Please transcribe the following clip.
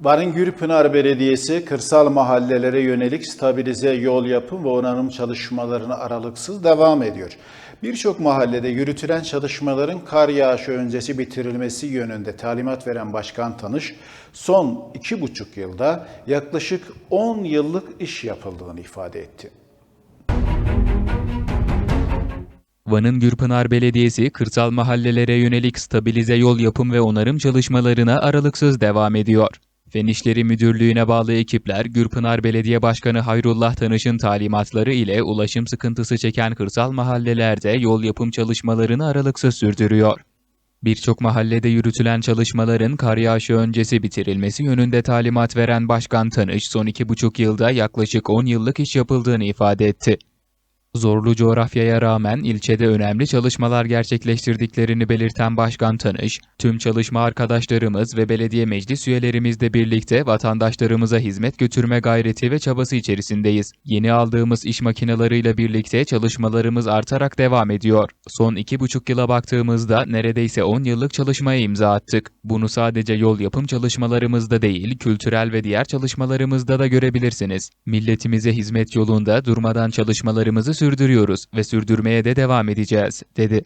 Varın Gürpınar Belediyesi kırsal mahallelere yönelik stabilize yol yapım ve onarım çalışmalarına aralıksız devam ediyor. Birçok mahallede yürütülen çalışmaların kar yağışı öncesi bitirilmesi yönünde talimat veren Başkan Tanış, son iki buçuk yılda yaklaşık 10 yıllık iş yapıldığını ifade etti. Van'ın Gürpınar Belediyesi kırsal mahallelere yönelik stabilize yol yapım ve onarım çalışmalarına aralıksız devam ediyor. Fen İşleri Müdürlüğü'ne bağlı ekipler Gürpınar Belediye Başkanı Hayrullah Tanış'ın talimatları ile ulaşım sıkıntısı çeken kırsal mahallelerde yol yapım çalışmalarını aralıksız sürdürüyor. Birçok mahallede yürütülen çalışmaların kar yağışı öncesi bitirilmesi yönünde talimat veren Başkan Tanış, son iki buçuk yılda yaklaşık 10 yıllık iş yapıldığını ifade etti. Zorlu coğrafyaya rağmen ilçede önemli çalışmalar gerçekleştirdiklerini belirten Başkan Tanış, tüm çalışma arkadaşlarımız ve belediye meclis üyelerimizle birlikte vatandaşlarımıza hizmet götürme gayreti ve çabası içerisindeyiz. Yeni aldığımız iş makinalarıyla birlikte çalışmalarımız artarak devam ediyor. Son iki buçuk yıla baktığımızda neredeyse 10 yıllık çalışmaya imza attık. Bunu sadece yol yapım çalışmalarımızda değil, kültürel ve diğer çalışmalarımızda da görebilirsiniz. Milletimize hizmet yolunda durmadan çalışmalarımızı sürdürüyoruz ve sürdürmeye de devam edeceğiz, dedi.